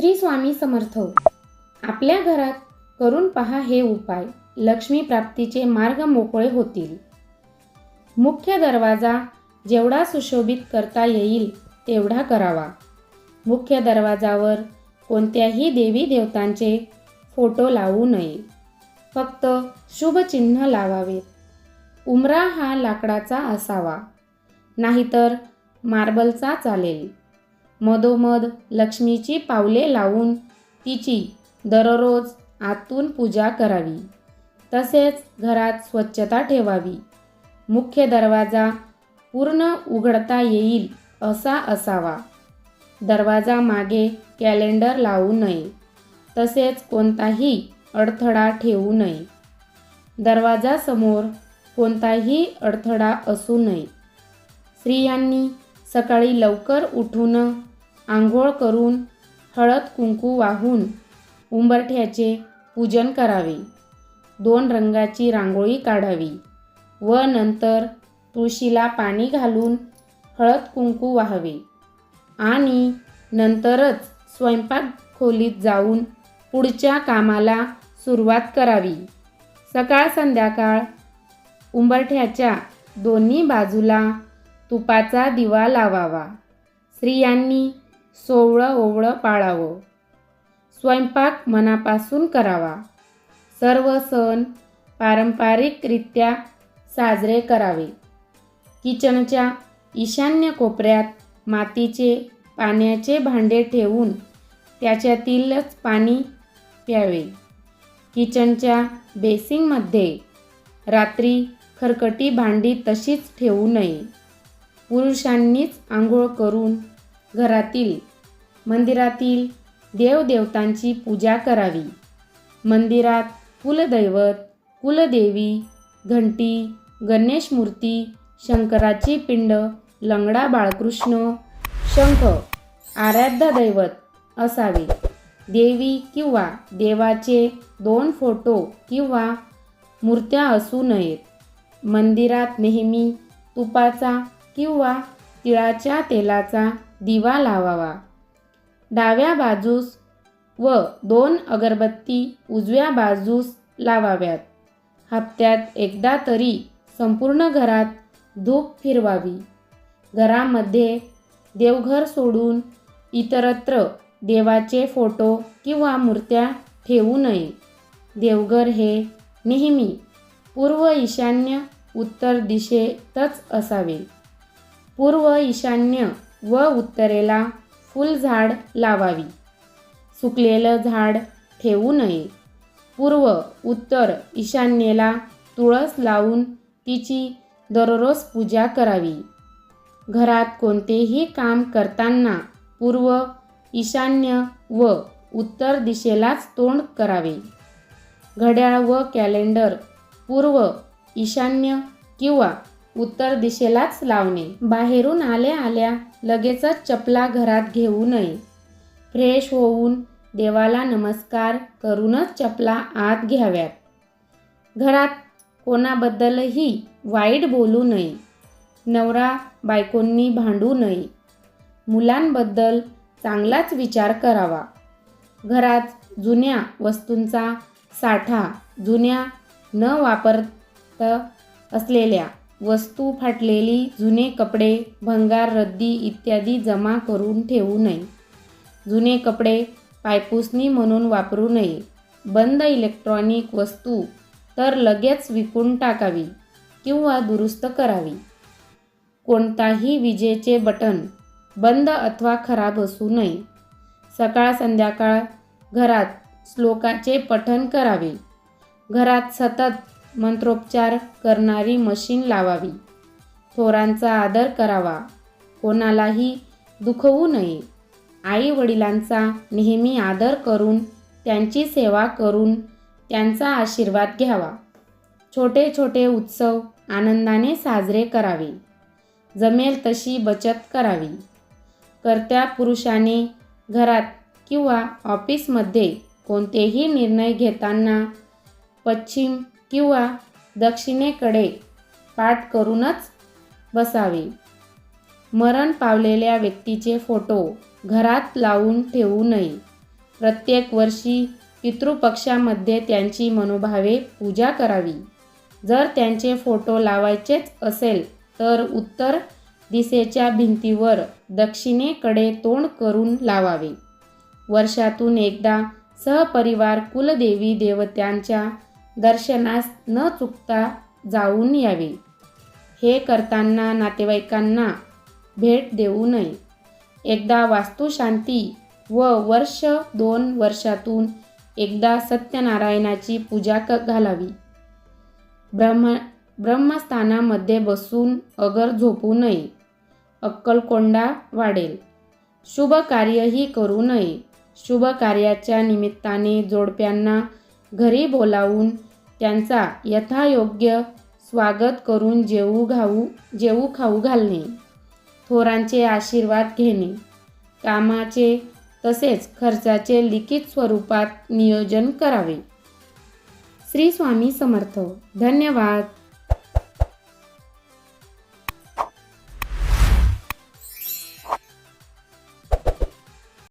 श्री स्वामी समर्थ हो. आपल्या घरात करून पहा हे उपाय. लक्ष्मी प्राप्तीचे मार्ग मोकळे होतील. मुख्य दरवाजा जेवढा सुशोभित करता येईल तेवढा करावा. मुख्य दरवाजावर कोणत्याही देवी देवतांचे फोटो लावू नये. फक्त शुभचिन्ह लावावेत. उमरा हा लाकडाचा असावा. नाहीतर मार्बलचा चालेल. मधोमध लक्ष्मीची पावले लावून तिची दररोज आतून पूजा करावी. तसेच घरात स्वच्छता ठेवावी. मुख्य दरवाजा पूर्ण उघडता येईल असा असावा. दरवाजा मागे कॅलेंडर लावू नये. तसेच कोणताही अडथळा ठेवू नये. दरवाजासमोर कोणताही अडथळा असू नये. स्त्रियांनी सकाळी लवकर उठून आंघोळ करून हळद कुंकू वाहून उंबरठ्याचे पूजन करावे. दोन रंगाची रांगोळी काढावी व नंतर तुळशीला पाणी घालून हळद कुंकू वाहावे. आणि नंतरच स्वयंपाक खोलीत जाऊन पुढच्या कामाला सुरुवात करावी. सकाळ संध्याकाळ उंबरठ्याच्या दोन्ही बाजूला तुपाचा दिवा लावावा. स्त्रियांनी सोवळं ओवळं पाळावं. स्वयंपाक मनापासून करावा. सर्व सण पारंपरिकरित्या साजरे करावे. किचनच्या ईशान्य कोपऱ्यात मातीचे पाण्याचे भांडे ठेवून त्याच्यातीलच पाणी प्यावे. किचनच्या बेसिंगमध्ये रात्री खरकटी भांडी तशीच ठेवू नये. पुरुषांनीच आंघोळ करून घरातील मंदिरातील देवदेवतांची पूजा करावी. मंदिरात कुलदैवत कुलदेवी घंटी गणेश मूर्ती शंकराची पिंड लंगडा बाळकृष्ण शंख आराध्य दैवत असावे. देवी किंवा देवाचे दोन फोटो किंवा मूर्त्या असू नयेत. मंदिरात नेहमी तुपाचा किंवा तिळाच्या तेलाचा दिवा लावावा. डाव्या बाजूस व दोन अगरबत्ती उजव्या बाजूस लावाव्यात. हप्त्यात एकदा तरी संपूर्ण घरात धूप फिरवावी. घरामध्ये देवघर सोडून इतरत्र देवाचे फोटो किंवा मूर्त्या ठेवू नये. देवघर हे नेहमी पूर्व ईशान्य उत्तर दिशेतच असावे. पूर्व ईशान्य व उत्तरेला फुलझाड लावावी. सुकलेलं झाड ठेवू नये. पूर्व उत्तर ईशान्येला तुळस लावून तिची दररोज पूजा करावी. घरात कोणतेही काम करताना पूर्व ईशान्य व उत्तर दिशेलाच तोंड करावे. घड्याळ व कॅलेंडर पूर्व ईशान्य किंवा उत्तर दिशेलाच लावणे. बाहेरून आल्या आल्या लगेचच चपला घरात घेऊ नये. फ्रेश होऊन देवाला नमस्कार करूनच चपला आत घ्याव्यात. घरात कोणाबद्दलही वाईट बोलू नये. नवरा बायकोंनी भांडू नये. मुलांबद्दल चांगलाच विचार करावा. घरात जुन्या वस्तूंचा साठा जुन्या न वापरत असलेल्या वस्तू फाटलेली जुने कपडे भंगार रद्दी इत्यादी जमा करून ठेवू नये. जुने कपडे पायपुसणी म्हणून वापरू नये. बंद इलेक्ट्रॉनिक वस्तू तर लगेच विकून टाकावी किंवा दुरुस्त करावी. कोणताही विजेचे बटन बंद अथवा खराब असू नये. सकाळ संध्याकाळ घरात श्लोकाचे पठण करावे. घरात सतत मंत्रोपचार करणारी मशीन लावावी. थोरांचा आदर करावा. कोणालाही दुखवू नये. आई वडिलांचा नेहमी आदर करून त्यांची सेवा करून त्यांचा आशीर्वाद घ्यावा. छोटे छोटे उत्सव आनंदाने साजरे करावे. जमेल तशी बचत करावी. कर्त्या पुरुषाने घरात किंवा ऑफिसमध्ये कोणतेही निर्णय घेताना पश्चिम किंवा दक्षिणेकडे पाठ करूनच बसावे. मरण पावलेल्या व्यक्तीचे फोटो घरात लावून ठेवू नये. प्रत्येक वर्षी पितृपक्षामध्ये त्यांची मनोभावे पूजा करावी. जर त्यांचे फोटो लावायचेच असेल तर उत्तर दिशेच्या भिंतीवर दक्षिणेकडे तोंड करून लावावे. वर्षातून एकदा सहपरिवार कुलदेवी देवत्यांच्या दर्शनास न चुकता जाऊन यावे. हे करताना नातेवाईकांना भेट देऊ नये. एकदा वास्तुशांती व वर्ष दोन वर्षातून एकदा सत्यनारायणाची पूजा क घालावी. ब्रह्म ब्रह्मस्थानामध्ये बसून अगर झोपू नये. अक्कलकोंडा वाढेल. शुभ कार्यही करू नये. शुभ कार्याच्या निमित्ताने जोडप्यांना घरी बोलावून त्यांचा यथायोग्य स्वागत करून जेवू घाऊ जेवू खाऊ घालणे थोरांचे आशीर्वाद घेणे कामाचे तसेच खर्चाचे लिखित स्वरूपात नियोजन करावे. श्री स्वामी समर्थ. धन्यवाद.